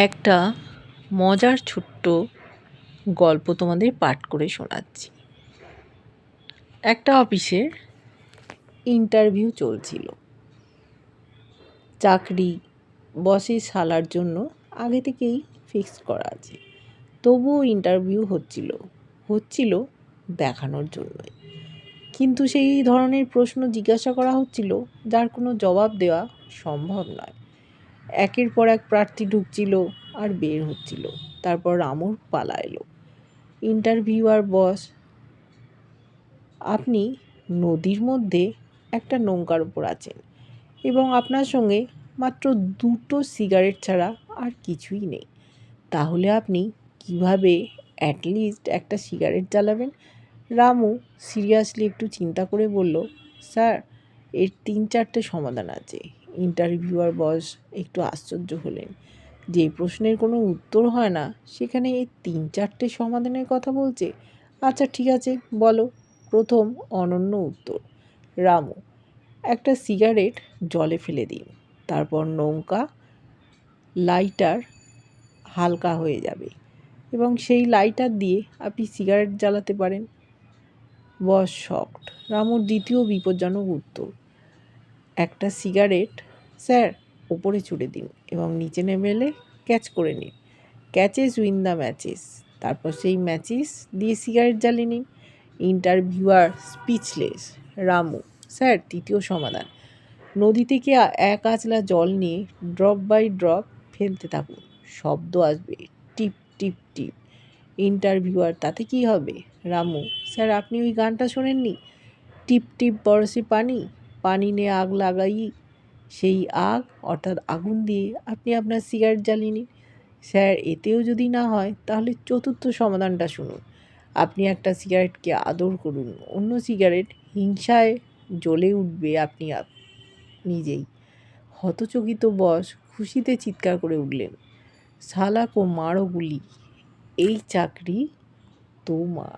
একটা মজার ছোট্ট গল্প তোমাদের পাঠ করে শোনাচ্ছি। একটা অফিসে ইন্টারভিউ চলছিল। চাকরি বসে সালার জন্য আগে থেকেই ফিক্স করা আছে। তবুও ইন্টারভিউ হচ্ছিল হচ্ছিল দেখানোর জন্যই। কিন্তু সেই ধরনের প্রশ্ন জিজ্ঞাসা করা হচ্ছিল, যার কোনো জবাব দেওয়া সম্ভব নয়। একের পর এক প্রার্থী ঢুকছিল আর বের হচ্ছিল। তারপর রামুর পালা এলো। ইন্টারভিউয়ার বস, আপনি নদীর মধ্যে একটা নৌকার উপর আছেন এবং আপনার সঙ্গে মাত্র দুটো সিগারেট ছাড়া আর কিছুই নেই। তাহলে আপনি কীভাবে অ্যাটলিস্ট একটা সিগারেট জ্বালাবেন? রামু সিরিয়াসলি একটু চিন্তা করে বলল, স্যার, এর তিন চারটে সমাধান আছে। ইন্টারভিউয়ার বস একটু আশ্চর্য হলেন। যে প্রশ্নের কোনো উত্তর হয় না, সেখানে এই তিন চারটে সমাধানের কথা বলছে? আচ্ছা ঠিক আছে, বলো। প্রথম অনন্য উত্তর, রামু, একটা সিগারেট জলে ফেলে দিন, তারপর নৌকা, লাইটার হালকা হয়ে যাবে এবং সেই লাইটার দিয়ে আপনি সিগারেট জ্বালাতে পারেন। বস শকড, রামুর দ্বিতীয় বিপজ্জনক উত্তর একটা সিগারেট, স্যার ওপরে ছুড়ে দিন এবং নিচে নেমে এলে ক্যাচ করে নিন। Catches win the matches. তারপর সেই ম্যাচেস দিয়ে সিগারেট জ্বালিয়ে নিন। Interviewer speechless. রামু, স্যার, তৃতীয় সমাধান। নদী থেকে এক আঁচলা জল নিয়ে ড্রপ বাই ড্রপ ফেলতে থাকুন। শব্দ আসবে, টিপ টিপ টিপ। ইন্টারভিউয়ার, তাতে কি হবে? রামু, স্যার, আপনি ওই গানটা শোনেননি? টিপ টিপ, বরসে পানি? পানি নিয়ে আগ লাগাই, সেই আগ অর্থাৎ আগুন দিয়ে আপনি আপনার সিগারেট জ্বালিয়ে নিন। স্যার, এতেও যদি না হয়, তাহলে চতুর্থ সমাধানটা শুনুন। আপনি একটা সিগারেটকে আদর করুন, অন্য সিগারেট হিংসায় জ্বলে উঠবে আপনি নিজেই। হতচকিত বস খুশিতে চিৎকার করে উঠলেন, শালাক, মারো গুলি, এই চাকরি তোমার।